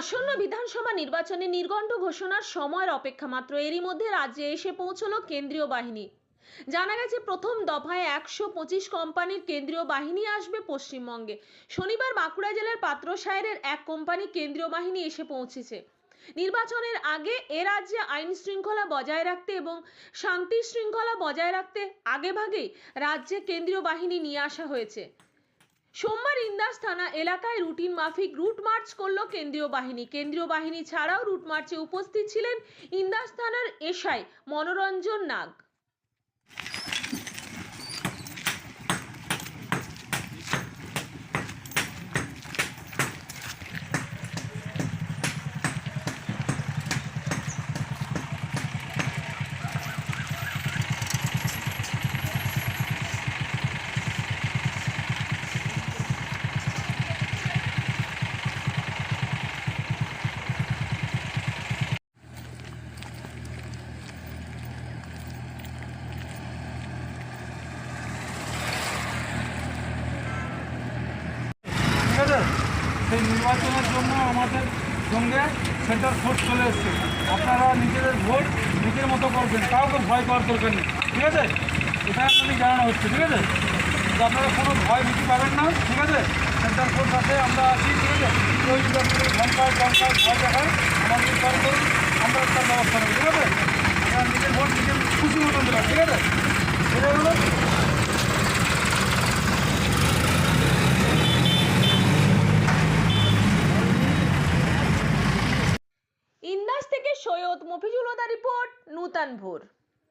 আসন্ন বিধানসভা নির্বাচনে নির্গণ্ড ঘোষণার সময়ের অপেক্ষা মাত্র। এরই মধ্যে রাজ্যে এসে পৌঁছলো কেন্দ্রীয় বাহিনী। জানা গেছে, প্রথম দফায় একশো পঁচিশ কোম্পানির কেন্দ্রীয় বাহিনী আসবে পশ্চিমবঙ্গে। শনিবার বাঁকুড়া জেলার পাত্রসায়ের এক কোম্পানি কেন্দ্রীয় বাহিনী এসে পৌঁছেছে। নির্বাচনের আগে এ রাজ্যে আইন শৃঙ্খলা বজায় রাখতে এবং শান্তি শৃঙ্খলা বজায় রাখতে আগেভাগেই রাজ্যে কেন্দ্রীয় বাহিনী নিয়ে আসা হয়েছে। সোমবার ইন্দাস থানা এলাকায় রুটিন মাফিক রুট মার্চ করল কেন্দ্রীয় বাহিনী। কেন্দ্রীয় বাহিনী ছাড়াও রুট মার্চে উপস্থিত ছিলেন ইন্দাস থানার এসআই মনোরঞ্জন নাগ ঠিক আছে সেই নির্বাচনের জন্য আমাদের সঙ্গে সেন্টার ফোর্স চলে এসছে। আপনারা নিজেদের ভোট নিজের মতো করবেন, কাউকে ভয় করার দরকার নেই। ঠিক আছে? এটা আপনাদের জানানো হচ্ছে, ঠিক আছে? আপনারা কোনো ভয় ভীতি পাবেন না, ঠিক আছে? সেন্টার ফোর্স আছে, আমরা আছি, ঠিক আছে? কেউ যদি আপনাদের ঘন্টায় ঘন্টায় ভয় দেখায়, আমাদের কল করুন, আমরা তার ব্যবস্থা নেব, ঠিক আছে? নিজের ভোট নিজের খুশি মতন দেবেন, ঠিক আছে? এটা হলো ইন্দাস থেকে সৈয়দ মফিজুল রিপোর্ট নূতন ভোর